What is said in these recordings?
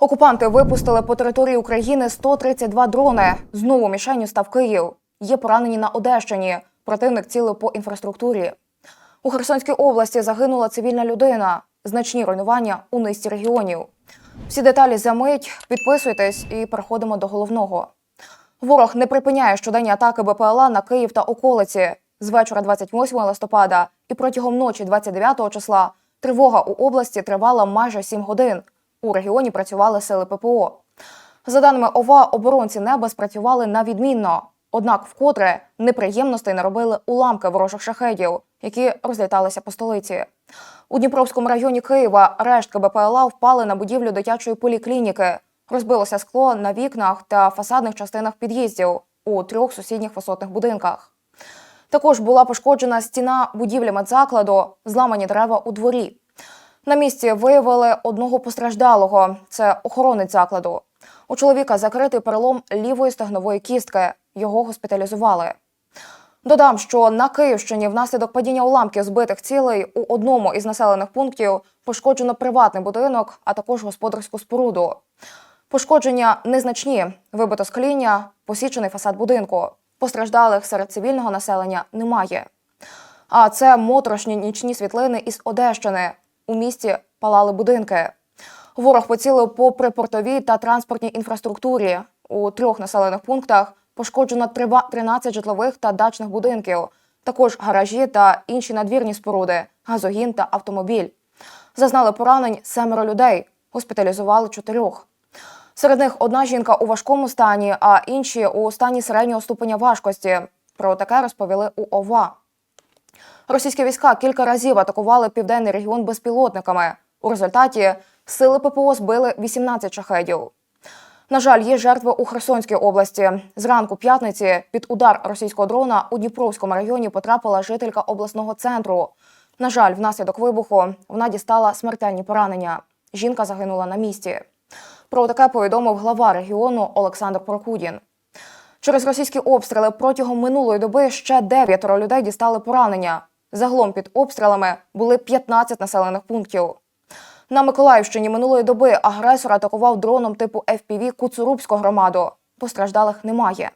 Окупанти випустили по території України 132 дрони. Знову мішенню став Київ. Є поранені на Одещині. Противник цілив по інфраструктурі. У Херсонській області загинула цивільна людина. Значні руйнування у низці регіонів. Всі деталі за мить. Підписуйтесь і переходимо до головного. Ворог не припиняє щоденні атаки БПЛА на Київ та околиці. З вечора 28 листопада і протягом ночі 29 числа тривога у області тривала майже 7 годин. У регіоні працювали сили ППО. За даними ОВА, оборонці неба спрацювали на відмінно. Однак вкотре неприємностей наробили уламки ворожих шахедів, які розліталися по столиці. У Дніпровському районі Києва рештки БПЛА впали на будівлю дитячої поліклініки. Розбилося скло на вікнах та фасадних частинах під'їздів у трьох сусідніх висотних будинках. Також була пошкоджена стіна будівлі медзакладу, зламані дерева у дворі. На місці виявили одного постраждалого. Це охоронець закладу. У чоловіка закритий перелом лівої стегнової кістки. Його госпіталізували. Додам, що на Київщині внаслідок падіння уламків збитих цілей у одному із населених пунктів пошкоджено приватний будинок, а також господарську споруду. Пошкодження незначні, вибито скління, посічений фасад будинку. Постраждалих серед цивільного населення немає. А це моторошні нічні світлини із Одещини. У місті палали будинки. Ворог поцілив по припортовій та транспортній інфраструктурі. У трьох населених пунктах пошкоджено трива- 13 житлових та дачних будинків, також гаражі та інші надвірні споруди, газогін та автомобіль. Зазнали поранень семеро людей, госпіталізували чотирьох. Серед них одна жінка у важкому стані, а інші у стані середнього ступеня важкості. Про таке розповіли у ОВА. Російські війська кілька разів атакували південний регіон безпілотниками. У результаті сили ППО збили 18 шахедів. На жаль, є жертви у Херсонській області. Зранку п'ятниці під удар російського дрона у Дніпровському районі потрапила жителька обласного центру. На жаль, внаслідок вибуху вона дістала смертельні поранення. Жінка загинула на місці. Про таке повідомив глава регіону Олександр Прокудін. Через російські обстріли протягом минулої доби ще дев'ятеро людей дістали поранення. Загалом під обстрілами були 15 населених пунктів. На Миколаївщині минулої доби агресор атакував дроном типу FPV Куцурубську громаду. Постраждалих немає.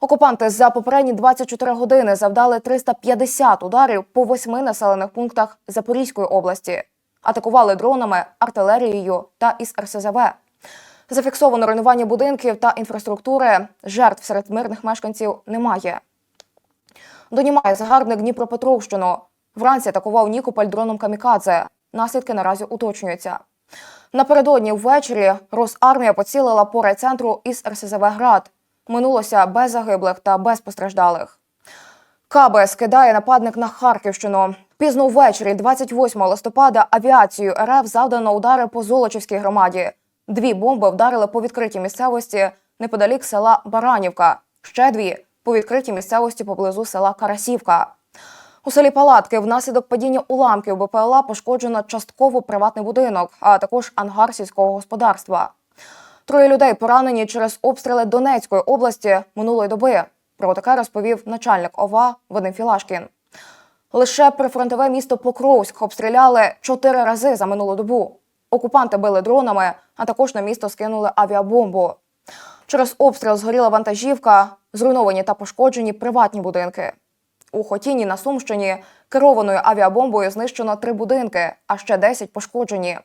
Окупанти за попередні 24 години завдали 350 ударів по восьми населених пунктах Запорізької області. Атакували дронами, артилерією та із РСЗВ. Зафіксовано руйнування будинків та інфраструктури. Жертв серед мирних мешканців немає. Донімає загарбник Дніпропетровщину. Вранці атакував Нікополь дроном камікадзе. Наслідки наразі уточнюються. Напередодні ввечері Росармія поцілила по райцентру із РСЗВ Град. Минулося без загиблих та без постраждалих. Каби скидає нападник на Харківщину. Пізно ввечері, 28 листопада, авіацією РФ завдано удари по Золочівській громаді. Дві бомби вдарили по відкритій місцевості неподалік села Баранівка. Ще дві по відкритій місцевості поблизу села Карасівка. У селі Палатки внаслідок падіння уламків БПЛА пошкоджено частково приватний будинок, а також ангар сільського господарства. Троє людей поранені через обстріли Донецької області минулої доби. Про таке розповів начальник ОВА Вадим Філашкін. Лише прифронтове місто Покровськ обстріляли чотири рази за минулу добу. Окупанти били дронами, а також на місто скинули авіабомбу. Через обстріл згоріла вантажівка, зруйновані та пошкоджені приватні будинки. У Хотіні на Сумщині керованою авіабомбою знищено три будинки, а ще 10 пошкоджені.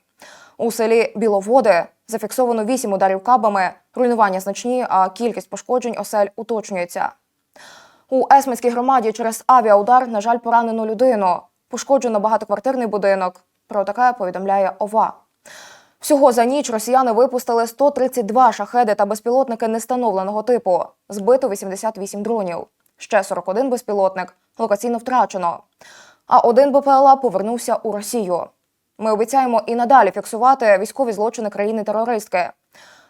У селі Біловоди зафіксовано 8 ударів кабами, руйнування значні, а кількість пошкоджень осель уточнюється. У Есмицькій громаді через авіаудар, на жаль, поранено людину. Пошкоджено багатоквартирний будинок. Про таке повідомляє ОВА. Всього за ніч росіяни випустили 132 шахеди та безпілотники нестановленого типу. Збито 88 дронів. Ще 41 безпілотник локаційно втрачено. А один БПЛА повернувся у Росію. Ми обіцяємо і надалі фіксувати військові злочини країни-терористки.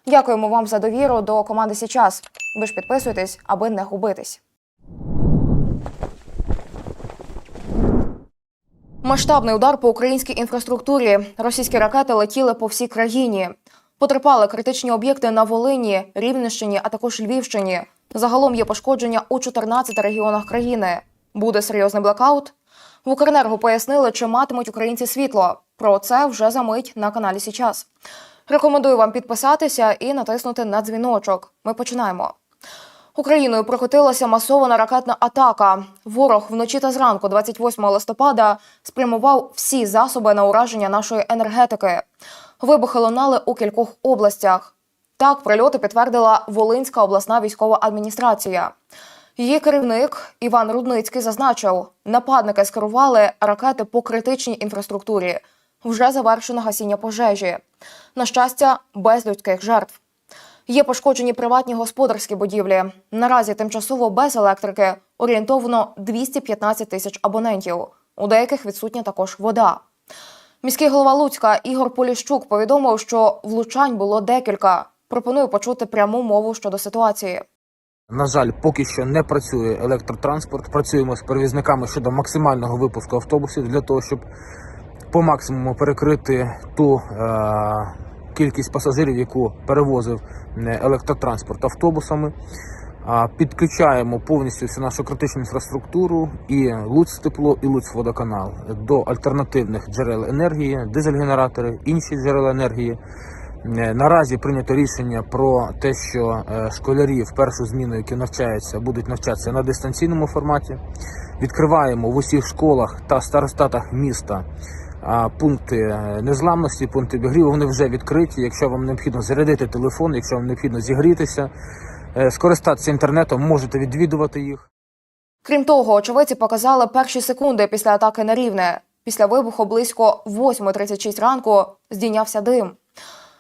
Дякуємо вам за довіру до команди Січас. Ви ж підписуйтесь, аби не губитись. Масштабний удар по українській інфраструктурі. Російські ракети летіли по всій країні. Потерпали критичні об'єкти на Волині, Рівненщині, а також Львівщині. Загалом є пошкодження у 14 регіонах країни. Буде серйозний блекаут. В Укренерго пояснили, чи матимуть українці світло. Про це вже за мить на каналі Січас. Рекомендую вам підписатися і натиснути на дзвіночок. Ми починаємо. Україною прокотилася масована ракетна атака. Ворог вночі та зранку, 28 листопада, спрямував всі засоби на ураження нашої енергетики. Вибухи лунали у кількох областях. Так, прильоти підтвердила Волинська обласна військова адміністрація. Її керівник Іван Рудницький зазначив, нападники скерували ракети по критичній інфраструктурі. Вже завершено гасіння пожежі. На щастя, без людських жертв. Є пошкоджені приватні господарські будівлі. Наразі тимчасово без електрики орієнтовно 215 тисяч абонентів. У деяких відсутня також вода. Міський голова Луцька Ігор Поліщук повідомив, що влучань було декілька. Пропоную почути пряму мову щодо ситуації. На жаль, поки що не працює електротранспорт. Працюємо з перевізниками щодо максимального випуску автобусів для того, щоб по максимуму перекрити ту е- кількість пасажирів, яку перевозив е, електротранспорт автобусами. Підключаємо повністю всю нашу критичну інфраструктуру і Луцтепло, і Луцводоканал до альтернативних джерел енергії, дизель-генератори, інші джерела енергії. Е, Наразі прийнято рішення про те, що е, школярі в першу зміну, які навчаються, будуть навчатися на дистанційному форматі. Відкриваємо в усіх школах та старостатах міста пункти е, незламності, пункти обігріву. Вони вже відкриті. Якщо вам необхідно зарядити телефон, якщо вам необхідно зігрітися, е, скористатися інтернетом, можете відвідувати їх. Крім того, очевидці показали перші секунди після атаки на рівне. Після вибуху близько 8.36 ранку здійнявся дим.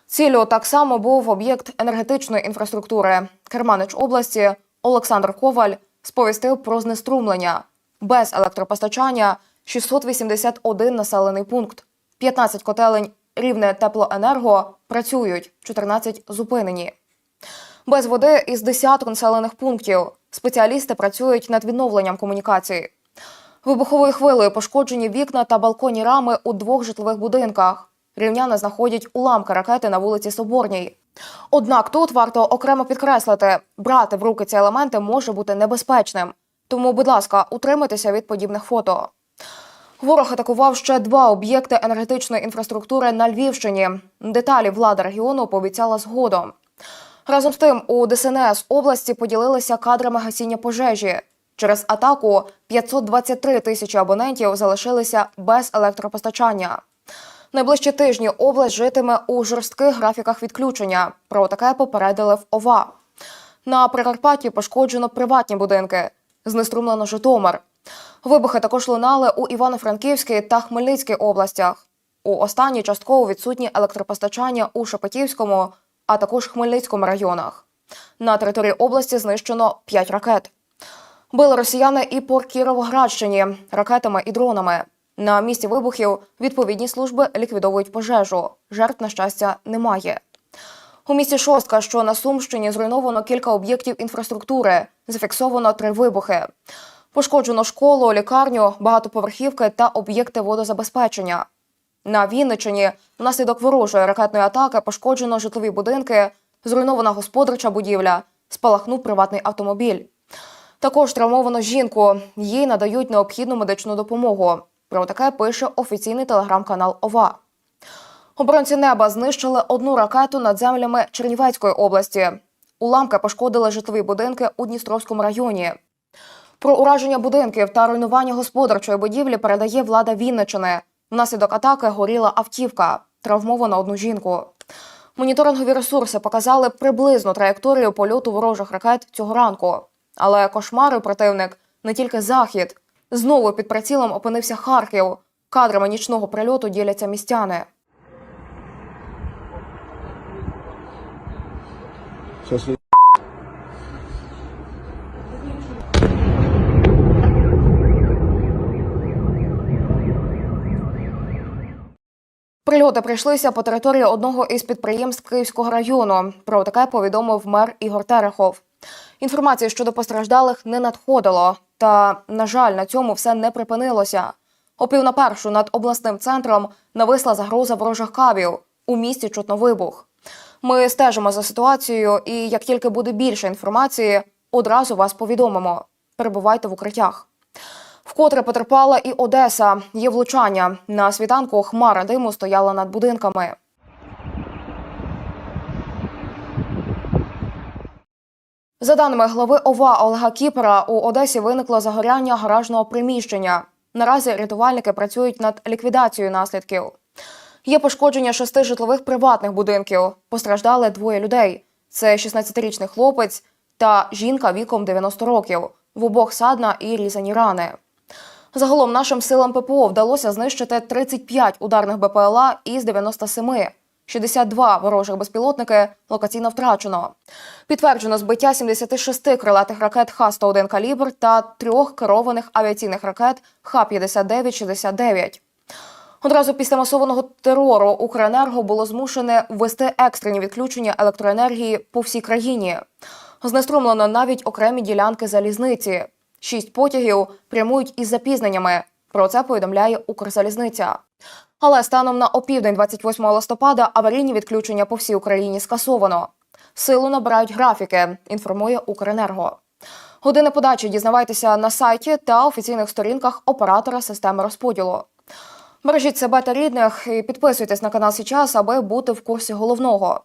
Ціллю так само був об'єкт енергетичної інфраструктури. Керманич області Олександр Коваль сповістив про знеструмлення. Без електропостачання 681 населений пункт, 15 котелень рівне теплоенерго працюють, 14 зупинені. Без води із десяток населених пунктів. Спеціалісти працюють над відновленням комунікації. Вибуховою хвилею пошкоджені вікна та балконні рами у двох житлових будинках. Рівняни знаходять уламки ракети на вулиці Соборній. Однак тут варто окремо підкреслити, брати в руки ці елементи може бути небезпечним. Тому, будь ласка, утримайтеся від подібних фото. Ворог атакував ще два об'єкти енергетичної інфраструктури на Львівщині. Деталі влада регіону пообіцяла згодом. Разом з тим, у ДСНС області поділилися кадрами гасіння пожежі. Через атаку 523 тисячі абонентів залишилися без електропостачання. Найближчі тижні область житиме у жорстких графіках відключення. Про таке попередили в ОВА. На Прикарпатті пошкоджено приватні будинки, знеструмлено Житомир. Вибухи також лунали у Івано-Франківській та Хмельницькій областях. У останній частково відсутні електропостачання у Шепетівському, а також Хмельницькому районах. На території області знищено 5 ракет. Били росіяни і по Кіровоградщині ракетами і дронами. На місці вибухів відповідні служби ліквідовують пожежу. Жертв, на щастя, немає. У місті Шостка, що на Сумщині, зруйновано кілька об'єктів інфраструктури. Зафіксовано три вибухи. Пошкоджено школу, лікарню, багатоповерхівки та об'єкти водозабезпечення. На Вінниччині внаслідок ворожої ракетної атаки пошкоджено житлові будинки, зруйнована господарча будівля, спалахнув приватний автомобіль. Також травмовано жінку. Їй надають необхідну медичну допомогу. Про таке пише офіційний телеграм-канал ОВА. Оборонці неба знищили одну ракету над землями Чернівецької області. Уламки пошкодили житлові будинки у Дністровському районі. Про ураження будинків та руйнування господарчої будівлі передає влада Вінничини. Внаслідок атаки горіла автівка, травмовано одну жінку. Моніторингові ресурси показали приблизну траєкторію польоту ворожих ракет цього ранку. Але кошмарив противник не тільки захід. Знову під прицілом опинився Харків. Кадрами нічного прильоту діляться містяни. Прильоти прийшлися по території одного із підприємств Київського району. Про таке повідомив мер Ігор Терехов. Інформації щодо постраждалих не надходило. Та, на жаль, на цьому все не припинилося. О пів на першу над обласним центром нависла загроза ворожих кабів. У місті чутно вибух. Ми стежимо за ситуацією, і як тільки буде більше інформації, одразу вас повідомимо. Перебувайте в укриттях. Вкотре потерпала і Одеса. Є влучання на світанку. Хмара диму стояла над будинками. За даними глави ОВА Олега Кіпера, у Одесі виникло загоряння гаражного приміщення. Наразі рятувальники працюють над ліквідацією наслідків. Є пошкодження шести житлових приватних будинків. Постраждали двоє людей. Це 16-річний хлопець та жінка віком 90 років. В обох садна і різані рани. Загалом нашим силам ППО вдалося знищити 35 ударних БПЛА із 97. 62 ворожих безпілотники локаційно втрачено. Підтверджено збиття 76 крилатих ракет Х-101 «Калібр» та трьох керованих авіаційних ракет Х-59-69. Одразу після масованого терору Укренерго було змушене ввести екстрені відключення електроенергії по всій країні. Знеструмлено навіть окремі ділянки залізниці. Шість потягів прямують із запізненнями. Про це повідомляє Укрзалізниця. Але станом на опівдень 28 листопада аварійні відключення по всій Україні скасовано. Силу набирають графіки, інформує Укренерго. Години подачі дізнавайтеся на сайті та офіційних сторінках оператора системи розподілу. Бережіть себе та рідних і підписуйтесь на канал Січас, аби бути в курсі головного.